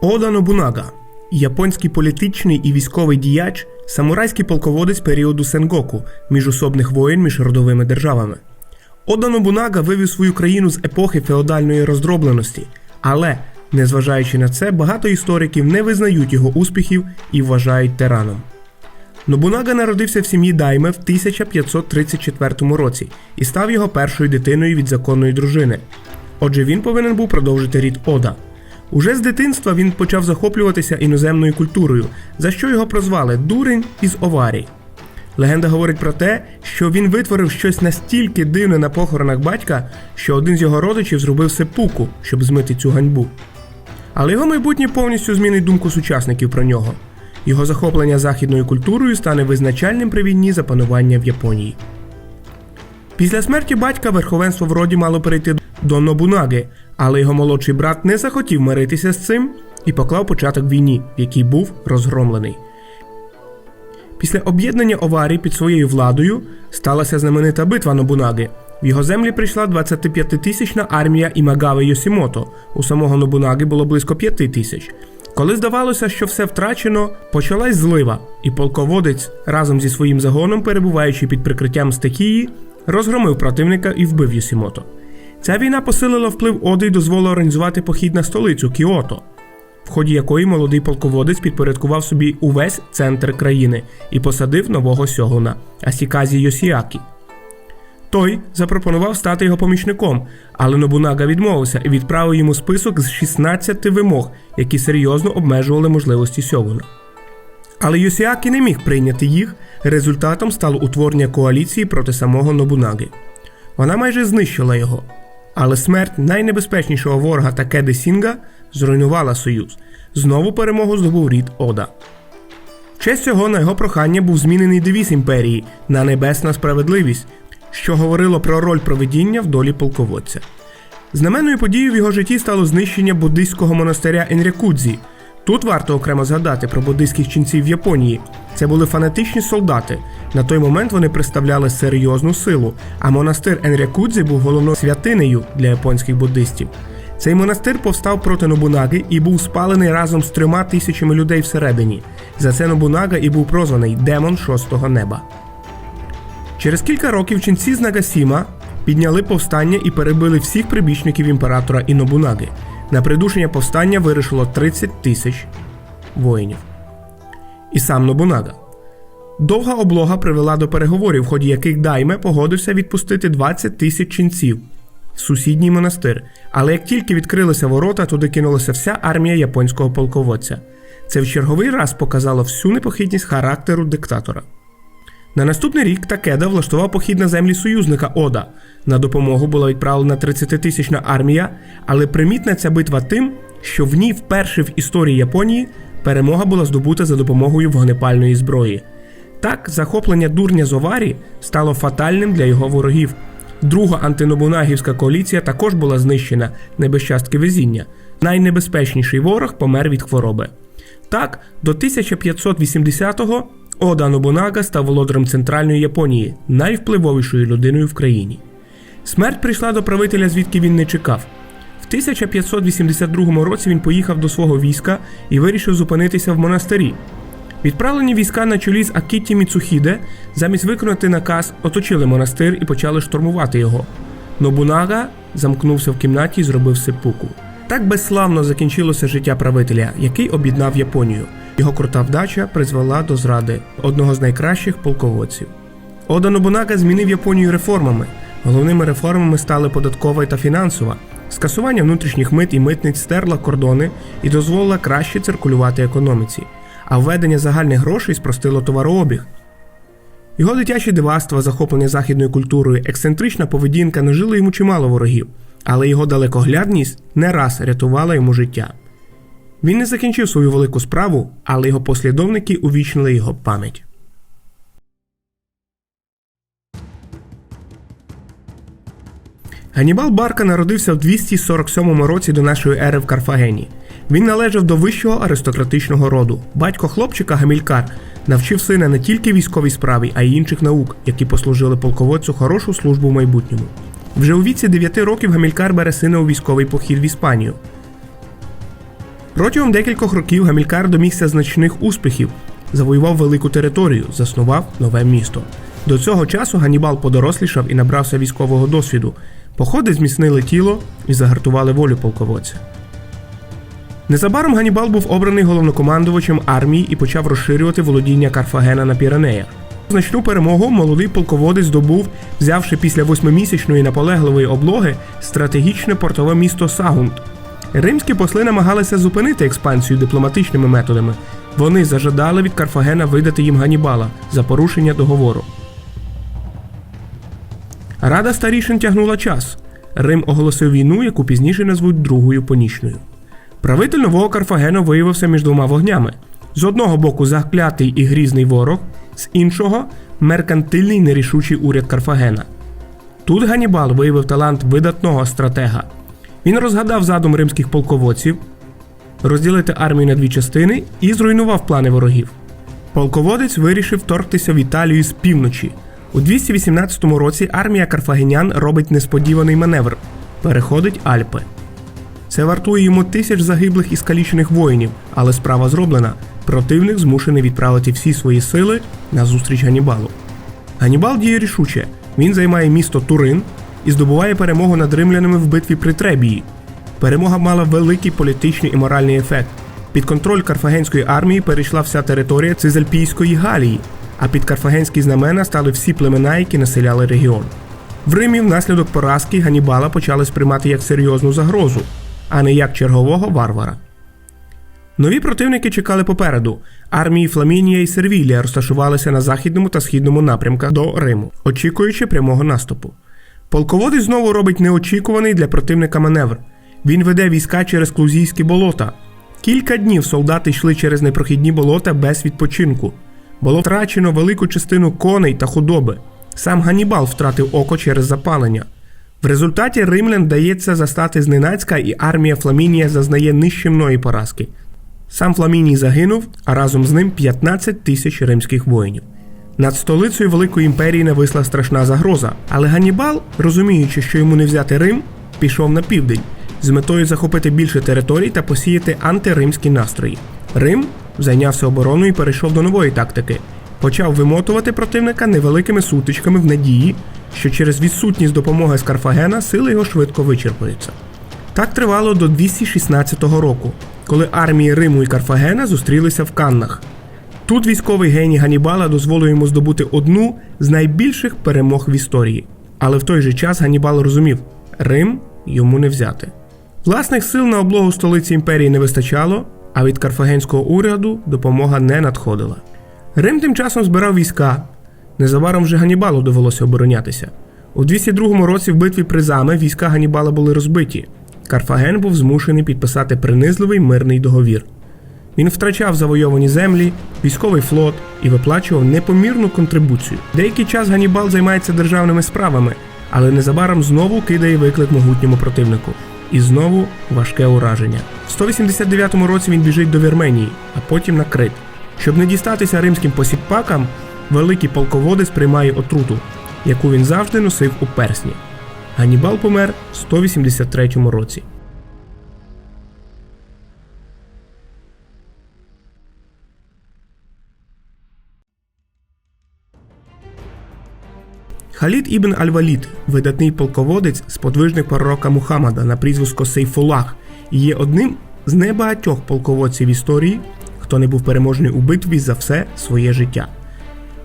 Ода Нобунага японський політичний і військовий діяч, самурайський полководець періоду Сенгоку, міжособних воєн між родовими державами. Ода Нобунага вивів свою країну з епохи феодальної роздробленості, але, незважаючи на це, багато істориків не визнають його успіхів і вважають тираном. Нобунага народився в сім'ї Дайме в 1534 році і став його першою дитиною від законної дружини. Отже, він повинен був продовжити рід Ода. Уже з дитинства він почав захоплюватися іноземною культурою, за що його прозвали Дурень із Оварій. Легенда говорить про те, що він витворив щось настільки дивне на похоронах батька, що один з його родичів зробив сепуку, щоб змити цю ганьбу. Але його майбутнє повністю змінить думку сучасників про нього. Його захоплення західною культурою стане визначальним при війні за панування в Японії. Після смерті батька верховенство в роді мало перейти до Нобунаги, але його молодший брат не захотів миритися з цим і поклав початок війні, в якій був розгромлений. Після об'єднання Оварі під своєю владою сталася знаменита битва Нобунаги. В його землі прийшла 25-тисячна армія Імагави Йосімото. У самого Нобунаги було близько 5 тисяч. Коли здавалося, що все втрачено, почалась злива, і полководець разом зі своїм загоном, перебуваючи під прикриттям стихії, розгромив противника і вбив Йосімото. Ця війна посилила вплив Оди і дозволила організувати похід на столицю Кіото, в ході якої молодий полководець підпорядкував собі увесь центр країни і посадив нового сьогуна Асіказі Йосіакі. Той запропонував стати його помічником, але Нобунага відмовився і відправив йому список з 16 вимог, які серйозно обмежували можливості сьогуна. Але Йосіакі не міг прийняти їх. Результатом стало утворення коаліції проти самого Нобунаги. Вона майже знищила його. Але смерть найнебезпечнішого ворога Такеди Сінга зруйнувала союз. Знову перемогу здобув рід Ода. В честь цього на його прохання був змінений девіз імперії на небесна справедливість, що говорило про роль проведіння в долі полководця. Знаменною подією в його житті стало знищення буддийського монастиря Енрякудзі. Тут варто окремо згадати про буддийських ченців в Японії. Це були фанатичні солдати. На той момент вони представляли серйозну силу, а монастир Енрякудзі був головною святинею для японських буддистів. Цей монастир повстав проти Нобунаги і був спалений разом з трьома тисячами людей всередині. За це Нобунага і був прозваний Демон шостого неба. Через кілька років ченці з Нагасіма підняли повстання і перебили всіх прибічників імператора і Нобунаги. На придушення повстання вирішило 30 тисяч воїнів. І сам Нобунага. Довга облога привела до переговорів, в ході яких Дайме погодився відпустити 20 тисяч ченців в сусідній монастир. Але як тільки відкрилися ворота, туди кинулася вся армія японського полководця. Це в черговий раз показало всю непохитність характеру диктатора. На наступний рік Такеда влаштував похід на землі союзника Ода. На допомогу була відправлена 30-тисячна армія, але примітна ця битва тим, що в ній вперше в історії Японії перемога була здобута за допомогою вогнепальної зброї. Так, захоплення дурня Зоварі стало фатальним для його ворогів. Друга антинобунагівська коаліція також була знищена не без частки везіння. Найнебезпечніший ворог помер від хвороби. Так, до 1580-го Ода Нобунага став володарем центральної Японії, найвпливовішою людиною в країні. Смерть прийшла до правителя, звідки він не чекав. В 1582 році він поїхав до свого війська і вирішив зупинитися в монастирі. Відправлені війська на чолі з Акіті Міцухіде, замість виконати наказ, оточили монастир і почали штурмувати його. Нобунага замкнувся в кімнаті і зробив сепуку. Так безславно закінчилося життя правителя, який об'єднав Японію. Його крута вдача призвела до зради одного з найкращих полководців. Ода Нобунага змінив Японію реформами. Головними реформами стали податкова та фінансова. Скасування внутрішніх мит і митниць стерла кордони і дозволила краще циркулювати економіці, а введення загальних грошей спростило товарообіг. Його дитячі дивацтва, захоплення західною культурою, ексцентрична поведінка нажили йому чимало ворогів, але його далекоглядність не раз рятувала йому життя. Він не закінчив свою велику справу, але його послідовники увічнили його пам'ять. Ганібал Барка народився в 247 році до нашої ери в Карфагені. Він належав до вищого аристократичного роду. Батько хлопчика Гамількар навчив сина не тільки військовій справі, а й інших наук, які послужили полководцю хорошу службу в майбутньому. Вже у віці 9 років Гамількар бере сина у військовий похід в Іспанію. Протягом декількох років Гамількар домігся значних успіхів, завоював велику територію, заснував нове місто. До цього часу Ганібал подорослішав і набрався військового досвіду. Походи зміцнили тіло і загартували волю полководця. Незабаром Ганібал був обраний головнокомандувачем армії і почав розширювати володіння Карфагена на Піренеях. Значну перемогу молодий полководець здобув, взявши після восьмимісячної наполегливої облоги стратегічне портове місто Сагунт. Римські посли намагалися зупинити експансію дипломатичними методами. Вони зажадали від Карфагена видати їм Ганібала за порушення договору. Рада старішин тягнула час. Рим оголосив війну, яку пізніше назвуть Другою Понічною. Правитель нового Карфагену виявився між двома вогнями: з одного боку заклятий і грізний ворог, з іншого меркантильний нерішучий уряд Карфагена. Тут Ганібал виявив талант видатного стратега. Він розгадав задум римських полководців розділити армію на дві частини і зруйнував плани ворогів. Полководець вирішив вторгтися в Італію з півночі. У 218 році армія карфагенян робить несподіваний маневр переходить Альпи. Це вартує йому тисяч загиблих і скалічених воїнів, але справа зроблена. Противник змушений відправити всі свої сили на зустріч Ганібалу. Ганібал діє рішуче. Він займає місто Турин і здобуває перемогу над римлянами в битві при Требії. Перемога мала великий політичний і моральний ефект. Під контроль карфагенської армії перейшла вся територія Цизальпійської Галії, а під карфагенські знамена стали всі племена, які населяли регіон. В Римі внаслідок поразки Ганібала почали сприймати як серйозну загрозу, а не як чергового варвара. Нові противники чекали попереду. Армії Фламінія і Сервілія розташувалися на західному та східному напрямках до Риму, очікуючи прямого наступу. Полководець знову робить неочікуваний для противника маневр. Він веде війська через клузійські болота. Кілька днів солдати йшли через непрохідні болота без відпочинку. Було втрачено велику частину коней та худоби. Сам Ганібал втратив око через запалення. В результаті римлян вдається застати зненацька, і армія Фламінія зазнає нищівної поразки. Сам Фламіній загинув, а разом з ним 15 тисяч римських воїнів. Над столицею Великої імперії нависла страшна загроза, але Ганнібал, розуміючи, що йому не взяти Рим, пішов на південь з метою захопити більше територій та посіяти антиримські настрої. Рим зайнявся обороною і перейшов до нової тактики. Почав вимотувати противника невеликими сутичками в надії, що через відсутність допомоги з Карфагена сили його швидко вичерпаються. Так тривало до 216 року, коли армії Риму і Карфагена зустрілися в Каннах. Тут військовий геній Ганібала дозволив йому здобути одну з найбільших перемог в історії. Але в той же час Ганібал розумів, Рим йому не взяти. Власних сил на облогу столиці імперії не вистачало, а від карфагенського уряду допомога не надходила. Рим тим часом збирав війська. Незабаром вже Ганібалу довелося оборонятися. У 202 році в битві при Заме війська Ганібала були розбиті. Карфаген був змушений підписати принизливий мирний договір. Він втрачав завойовані землі, військовий флот і виплачував непомірну контрибуцію. Деякий час Ганібал займається державними справами, але незабаром знову кидає виклик могутньому противнику. І знову важке ураження. В 189 році він біжить до Вірменії, а потім на Крит. Щоб не дістатися римським посіппакам, великий полководець приймає отруту, яку він завжди носив у персні. Ганібал помер в 183 році. Халід ібн Аль-Валід, видатний полководець, сподвижник пророка Мухаммада на прізвисько Сейфулах, і є одним з небагатьох полководців історії, хто не був переможений у битві за все своє життя.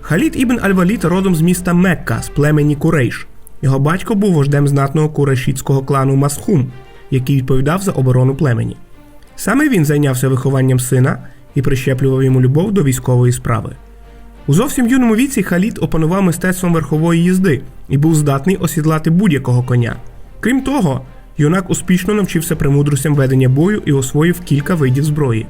Халід ібн Аль-Валід родом з міста Мекка з племені Курейш. Його батько був вождем знатного курешітського клану Масхум, який відповідав за оборону племені. Саме він зайнявся вихованням сина і прищеплював йому любов до військової справи. У зовсім юному віці Халід опанував мистецтвом верхової їзди і був здатний осідлати будь-якого коня. Крім того, юнак успішно навчився премудростям ведення бою і освоїв кілька видів зброї.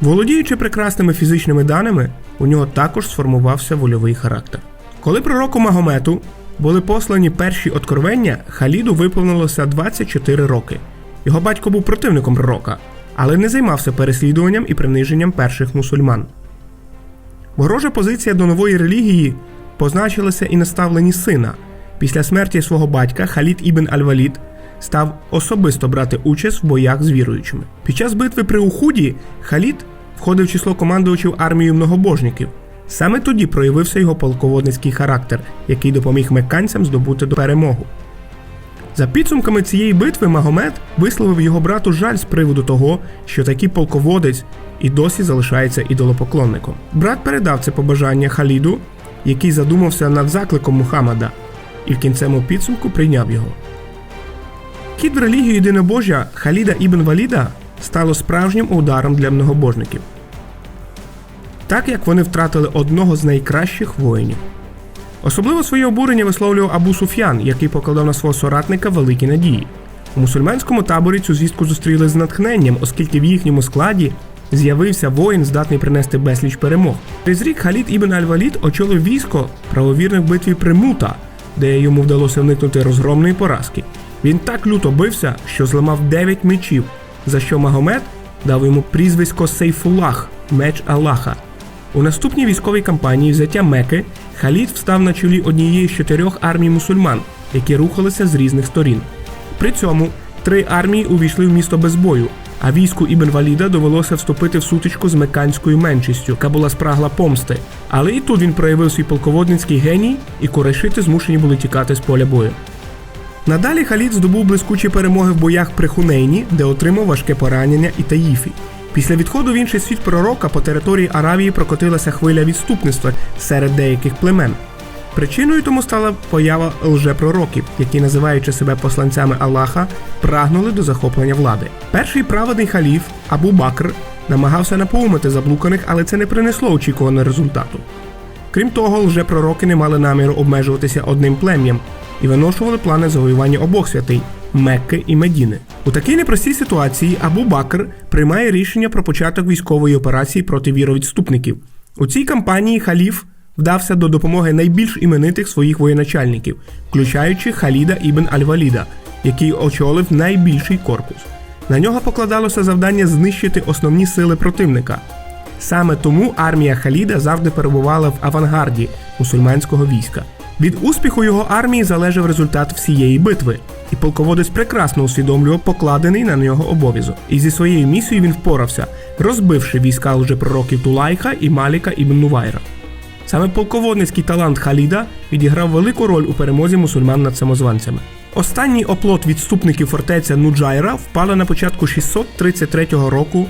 Володіючи прекрасними фізичними даними, у нього також сформувався вольовий характер. Коли пророку Магомету були послані перші откровення, Халіду виповнилося 24 роки. Його батько був противником пророка, але не займався переслідуванням і приниженням перших мусульман. Ворожа позиція до нової релігії позначилася і на ставленні сина. Після смерті свого батька Халід ібн Аль-Валід став особисто брати участь в боях з віруючими. Під час битви при Ухуді Халід входив в число командувачів армією многобожників. Саме тоді проявився його полководницький характер, який допоміг мекканцям здобути перемогу. За підсумками цієї битви Магомед висловив його брату жаль з приводу того, що такий полководець і досі залишається ідолопоклонником. Брат передав це побажання Халіду, який задумався над закликом Мухаммада, і в кінцевому підсумку прийняв його. Кід в релігію єдинобожжя Халіда Ібн Валіда стало справжнім ударом для многобожників, так як вони втратили одного з найкращих воїнів. Особливо своє обурення висловлював Абу Суф'ян, який покладав на свого соратника великі надії. У мусульманському таборі цю звістку зустріли з натхненням, оскільки в їхньому складі з'явився воїн, здатний принести безліч перемог. Через рік Халід Ібн Аль-Валід очолив військо правовірних битві при Мута, де йому вдалося уникнути розгромної поразки. Він так люто бився, що зламав 9 мечів, за що Магомед дав йому прізвисько Сейфулах меч Аллаха. У наступній військовій кампанії взяття Меки Халід встав на чолі однієї з чотирьох армій мусульман, які рухалися з різних сторін. При цьому три армії увійшли в місто без бою, а війську Ібн Валіда довелося вступити в сутичку з меканською меншістю, яка була спрагла помсти. Але і тут він проявив свій полководницький геній, і корейшити змушені були тікати з поля бою. Надалі Халід здобув блискучі перемоги в боях при Хунейні, де отримав важке поранення і Таїфі. Після відходу в інший світ пророка по території Аравії прокотилася хвиля відступництва серед деяких племен. Причиною тому стала поява лжепророків, які, називаючи себе посланцями Аллаха, прагнули до захоплення влади. Перший праведний халіф Абу Бакр намагався напоумити заблуканих, але це не принесло очікуваного результату. Крім того, лжепророки не мали наміру обмежуватися одним плем'ям і виношували плани завоювання обох святинь Мекки і Медіни. У такій непростій ситуації Абу Бакр приймає рішення про початок військової операції проти віровідступників. У цій кампанії халіф вдався до допомоги найбільш іменитих своїх воєначальників, включаючи Халіда Ібн Аль-Валіда, який очолив найбільший корпус. На нього покладалося завдання знищити основні сили противника. Саме тому армія Халіда завжди перебувала в авангарді мусульманського війська. Від успіху його армії залежав результат всієї битви, і полководець прекрасно усвідомлював покладений на нього обов'язок. І зі своєю місією він впорався, розбивши війська лжепророків Тулайха і Маліка ібн Нувайра. Саме полководницький талант Халіда відіграв велику роль у перемозі мусульман над самозванцями. Останній оплот відступників фортеця Нуджайра впала на початку 633 року.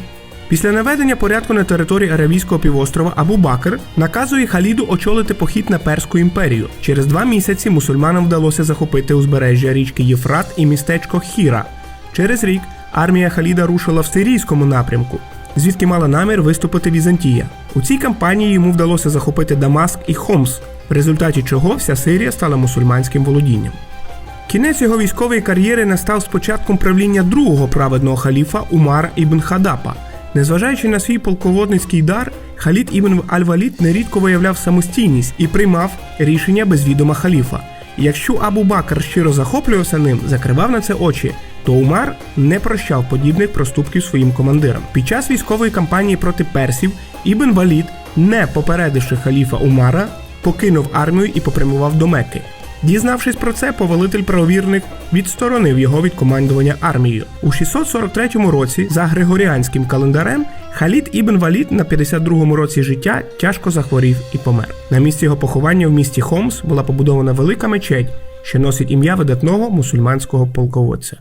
Після наведення порядку на території Аравійського півострова Абу Бакр наказує Халіду очолити похід на Перську імперію. Через два місяці мусульманам вдалося захопити узбережжя річки Єфрат і містечко Хіра. Через рік армія Халіда рушила в сирійському напрямку, звідки мала намір виступити Візантія. У цій кампанії йому вдалося захопити Дамаск і Хомс, в результаті чого вся Сирія стала мусульманським володінням. Кінець його військової кар'єри настав з початком правління другого праведного халіфа Умара ібн Хадапа. Незважаючи на свій полководницький дар, Халід ібн Аль-Валід нерідко виявляв самостійність і приймав рішення без відома халіфа. Якщо Абу Бакр щиро захоплювався ним, закривав на це очі, то Умар не прощав подібних проступків своїм командирам. Під час військової кампанії проти персів Ібн Валід, не попередивши халіфа Умара, покинув армію і попрямував до Мекки. Дізнавшись про це, повелитель правовірних відсторонив його від командування армією. У 643 році, за григоріанським календарем, Халід Ібн Валід на 52-му році життя тяжко захворів і помер. На місці його поховання в місті Хомс була побудована велика мечеть, що носить ім'я видатного мусульманського полководця.